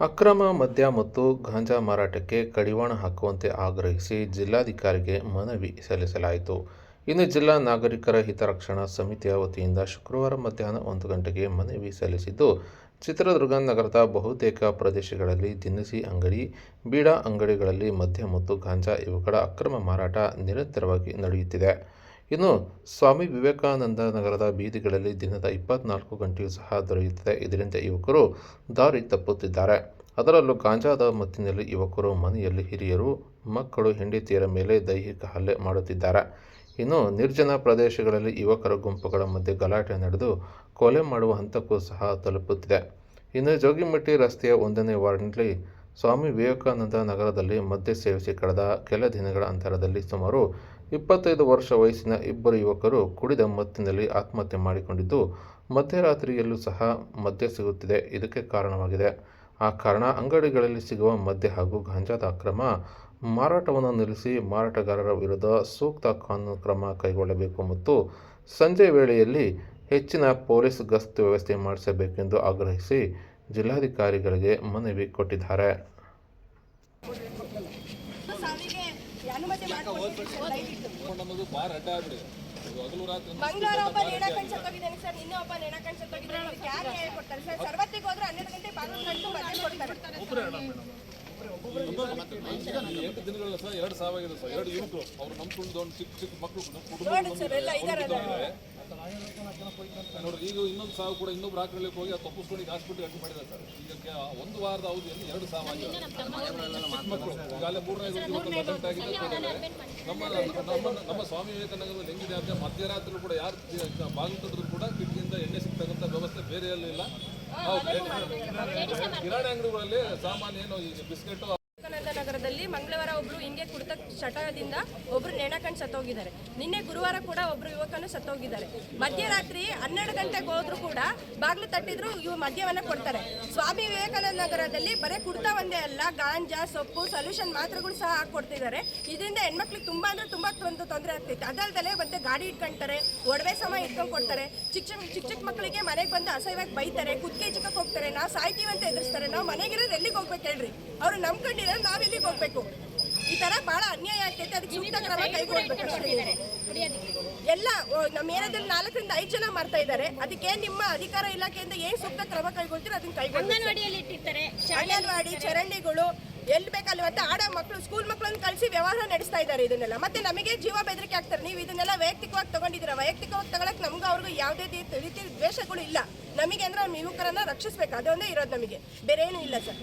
ಅಕ್ರಮ ಮದ್ಯ ಮತ್ತು ಗಾಂಜಾ ಮಾರಾಟಕ್ಕೆ ಕಡಿವಾಣ ಹಾಕುವಂತೆ ಆಗ್ರಹಿಸಿ ಜಿಲ್ಲಾಧಿಕಾರಿಗೆ ಮನವಿ ಸಲ್ಲಿಸಲಾಯಿತು. ಇನ್ನು ಜಿಲ್ಲಾ ನಾಗರಿಕರ ಹಿತರಕ್ಷಣಾ ಸಮಿತಿಯ ವತಿಯಿಂದ ಶುಕ್ರವಾರ ಮಧ್ಯಾಹ್ನ ಒಂದು ಗಂಟೆಗೆ ಮನವಿ ಸಲ್ಲಿಸಿದ್ದು, ಚಿತ್ರದುರ್ಗ ನಗರದ ಬಹುತೇಕ ಪ್ರದೇಶಗಳಲ್ಲಿ ದಿನಸಿ ಅಂಗಡಿ, ಬೀಡಾ ಅಂಗಡಿಗಳಲ್ಲಿ ಮದ್ಯ ಮತ್ತು ಗಾಂಜಾ ಇವುಗಳ ಅಕ್ರಮ ಮಾರಾಟ ನಿರಂತರವಾಗಿ ನಡೆಯುತ್ತಿದೆ. ಇನ್ನು ಸ್ವಾಮಿ ವಿವೇಕಾನಂದ ನಗರದ ಬೀದಿಗಳಲ್ಲಿ ದಿನದ ಇಪ್ಪತ್ನಾಲ್ಕು ಗಂಟೆಯೂ ಸಹ ದೊರೆಯುತ್ತದೆ. ಇದರಿಂದ ಯುವಕರು ದಾರಿ ತಪ್ಪುತ್ತಿದ್ದಾರೆ. ಅದರಲ್ಲೂ ಗಾಂಜಾದ ಮತ್ತಿನಲ್ಲಿ ಯುವಕರು, ಮನೆಯಲ್ಲಿ ಹಿರಿಯರು, ಮಕ್ಕಳು, ಹೆಂಡತಿಯರ ಮೇಲೆ ದೈಹಿಕ ಹಲ್ಲೆ ಮಾಡುತ್ತಿದ್ದಾರೆ. ಇನ್ನು ನಿರ್ಜನ ಪ್ರದೇಶಗಳಲ್ಲಿ ಯುವಕರ ಗುಂಪುಗಳ ಮಧ್ಯೆ ಗಲಾಟೆ ನಡೆದು ಕೊಲೆ ಮಾಡುವ ಹಂತಕ್ಕೂ ಸಹ ತಲುಪುತ್ತಿದೆ. ಇನ್ನು ಜೋಗಿಮಟ್ಟಿ ರಸ್ತೆಯ ಒಂದನೇ ವಾರ್ಡ್ನಲ್ಲಿ ಸ್ವಾಮಿ ವಿವೇಕಾನಂದ ನಗರದಲ್ಲಿ ಮದ್ಯ ಸೇವಿಸಿ ಕಳೆದ ಕೆಲ ದಿನಗಳ ಅಂತರದಲ್ಲಿ ಸುಮಾರು ಇಪ್ಪತ್ತೈದು ವರ್ಷ ವಯಸ್ಸಿನ ಇಬ್ಬರು ಯುವಕರು ಕುಡಿದ ಮತ್ತಿನಲ್ಲಿ ಆತ್ಮಹತ್ಯೆ ಮಾಡಿಕೊಂಡಿದ್ದು, ಮಧ್ಯರಾತ್ರಿಯಲ್ಲೂ ಸಹ ಮದ್ಯ ಸಿಗುತ್ತಿದೆ. ಇದಕ್ಕೆ ಕಾರಣವಾಗಿದೆ. ಆ ಕಾರಣ ಅಂಗಡಿಗಳಲ್ಲಿ ಸಿಗುವ ಮದ್ಯ ಹಾಗೂ ಗಾಂಜಾದ ಅಕ್ರಮ ಮಾರಾಟವನ್ನು ನಿಲ್ಲಿಸಿ ಮಾರಾಟಗಾರರ ವಿರುದ್ಧ ಸೂಕ್ತ ಕಾನೂನು ಕ್ರಮ ಕೈಗೊಳ್ಳಬೇಕು ಮತ್ತು ಸಂಜೆ ವೇಳೆಯಲ್ಲಿ ಹೆಚ್ಚಿನ ಪೊಲೀಸ್ ಗಸ್ತು ವ್ಯವಸ್ಥೆ ಮಾಡಿಸಬೇಕೆಂದು ಆಗ್ರಹಿಸಿ ಜಿಲ್ಲಾಧಿಕಾರಿಗಳಿಗೆ ಮನವಿ ಕೊಟ್ಟಿದ್ದಾರೆ ಮಂಗಳವಾರ ಒಬ್ಬ ನೇಣಕಂಡ್ ಸತ್ತೋಗಿದ್ದಾನೆ ಸರ್ ನಿನ್ನೆ ಒಬ್ಬ ನೇಣಕಂಡ್ ಸತ್ತೋಗಿದ್ದಾನೆ ಇದಕ್ಕೆ ಯಾರು ಹೇಳ್ಕೊಡ್ತಾರೆ ಸರ್ ಸರ್ವತ್ತಿಗೆ ಹೋದ್ರೆ ಹನ್ನೆರಡು ಗಂಟೆ ಬಾಗಿಲು ಗಂಟು ಮದ್ಯ ಕೊಡ್ತಾರೆ ಎಂಟು ದಿನಗಳ ಸಹ ಎರಡು ಸಾವಿರ ಸರ್ ಎರಡು ಯುವಕರು ಅವ್ರು ನಂಬ್ಕೊಂಡು ಚಿಕ್ಕ ಚಿಕ್ಕ ಮಕ್ಕಳು ಕುಟುಂಬ ನೋಡಿ ಸರ್ ಎಲ್ಲ ಇದಾರಲ್ಲ ನೋಡಿ ಈಗ ಇನ್ನೊಂದು ಸಾವು ಕೂಡ ಇನ್ನೊಬ್ಬರು ಹಾಕೊಳ್ಳಿಕ್ಕೆ ಹೋಗಿ ಅದು ತಪ್ಪಿಸ್ಕೊಂಡು ಹಾಸ್ಪಿಟ್ಲ್ ಅಡ್ಮಿಟ್ ಮಾಡಿದ್ದಾರೆ ಸರ್. ಈಗ ಒಂದು ವಾರದ ಅವಧಿಯಲ್ಲಿ ಎರಡು ಸಾವಾಗಿದೆ ಚಿಕ್ಕ ಮಕ್ಕಳು ಈಗಾಗಲೇ ಮೂರನೇ ಯುವಕರು ಅಟೆಂಟ್ ಆಗಿದೆ ನಮ್ಮ ನಮ್ಮ ನಮ್ಮ ಸ್ವಾಮಿ ವಿವೇಕಾನಂದದಲ್ಲಿ ಹೆಂಗಿದೆ ಅಂದರೆ ಮಧ್ಯರಾತ್ರಿ ಕೂಡ ಯಾರು ಬಾಗಿಲು ಕೂಡ ಕಿಟಕಿಯಿಂದ ಎಣ್ಣೆ ಸಿಗ್ತಕ್ಕಂಥ ವ್ಯವಸ್ಥೆ ಬೇರೆ ಇಲ್ಲ. ಕಿರಾಣಿ ಅಂಗಡಿಗಳಲ್ಲಿ ಸಾಮಾನ್ಯ ಏನು ಈ ಬಿಸ್ಕೆಟ್ ವಿವೇಕಾನಂದ ಮಂಗಳವಾರ ಒಬ್ರು ಹಿಂಗೆ ಕುಡಿತ ಚಟದಿಂದ ಒಬ್ರು ನೆಣಕಂಡು ಸತ್ತೋಗಿದ್ದಾರೆ. ನಿನ್ನೆ ಗುರುವಾರ ಕೂಡ ಒಬ್ರು ಯುವಕನು ಸತ್ತೋಗಿದ್ದಾರೆ. ಮಧ್ಯರಾತ್ರಿ ಹನ್ನೆರಡು ಗಂಟೆಗೆ ಹೋದ್ರು ಕೂಡ ಬಾಗ್ಲು ತಟ್ಟಿದ್ರು ಇವು ಮದ್ಯವನ್ನ ಕೊಡ್ತಾರೆ. ಸ್ವಾಮಿ ವಿವೇಕಾನಂದ ನಗರದಲ್ಲಿ ಬರೀ ಕುಡ್ತಾ ಒಂದೇ ಅಲ್ಲ, ಗಾಂಜಾ, ಸೊಪ್ಪು ಸೊಲ್ಯೂಷನ್ ಮಾತ್ರೆಗಳು ಸಹ ಹಾಕೊಡ್ತಿದ್ದಾರೆ ಇದರಿಂದ ಹೆಣ್ಮಕ್ಳಿಗೆ ತುಂಬಾ ಅಂದ್ರೆ ತುಂಬಾ ಒಂದು ತೊಂದರೆ ಆಗ್ತೈತೆ. ಅದಲ್ದಲೆ ಮತ್ತೆ ಗಾಡಿ ಇಟ್ಕೊಂತಾರೆ, ಒಡವೆ ಸಮ ಇಟ್ಕೊಂಡು ಕೊಡ್ತಾರೆ. ಚಿಕ್ಕ ಚಿಕ್ಕ ಚಿಕ್ಕ ಮಕ್ಕಳಿಗೆ ಮನೆಗೆ ಬಂದು ಅಸಹ್ಯವಾಗಿ ಬೈತಾರೆ ಕುತ್ತಿಗೆ ಚಿಕ್ಕಕ್ಕೆ ಹೋಗ್ತಾರೆ. ನಾವು ಸಾಯ್ತೀವಿ ಅಂತ ಎದುರಿಸ್ತಾರೆ. ನಾವು ಮನೆಗಿರೋದು ಎಲ್ಲಿಗೆ ಹೋಗ್ಬೇಕು ಹೇಳ್ರಿ? ಅವ್ರು ನಂಬ್ಕೊಂಡಿರೋ ನಾವ್ ಎಲ್ಲಿಗೆ ಹೋಗ್ಬೇಕು? ಅದಕ್ಕೆ ಸೂಕ್ತ ಕ್ರಮ ಎಲ್ಲ ನಮ್ಮ ಏರಿಯಾದಲ್ಲಿ ನಾಲ್ಕರಿಂದ ಐದು ಜನ ಮಾಡ್ತಾ ಇದ್ದಾರೆ. ಅದಕ್ಕೆ ನಿಮ್ಮ ಅಧಿಕಾರ ಇಲಾಖೆಯಿಂದ ಏನ್ ಸೂಕ್ತ ಕ್ರಮ ಕೈಗೊಳ್ತೀರ ಅದನ್ನ ಕೈಗೊಳ್ಳಿ ಅಂಗನವಾಡಿ ಚರಂಡಿಗಳು ಎಲ್ಲಿ ಬೇಕಲ್ಲಿ ಮತ್ತೆ ಆಡ ಮಕ್ಕಳು ಸ್ಕೂಲ್ ಮಕ್ಕಳನ್ನು ಕಳಿಸಿ ವ್ಯವಹಾರ ನಡೆಸ್ತಾ ಇದ್ದಾರೆ ಇದನ್ನೆಲ್ಲ. ಮತ್ತೆ ನಮಗೆ ಜೀವ ಬೆದರಿಕೆ ಆಗ್ತಾರೆ. ನೀವು ಇದನ್ನೆಲ್ಲ ವೈಯಕ್ತಿಕವಾಗಿ ತಗೊಂಡಿದ್ದೀರಾ? ವೈಯಕ್ತಿಕವಾಗಿ ತಗೊಳಕ್ ನಮ್ಗೂ ಅವ್ರಿಗೂ ಯಾವುದೇ ರೀತಿ ರೀತಿ ದ್ವೇಷಗಳು ಇಲ್ಲ. ನಮಗೆ ಅಂದ್ರೆ ನಮ್ಮ ಯುವಕರನ್ನ ರಕ್ಷಿಸ್ಬೇಕು. ಅದೊಂದೇ ಇರೋದು ನಮಗೆ. ಬೇರೆ ಏನೂ ಇಲ್ಲ ಸರ್.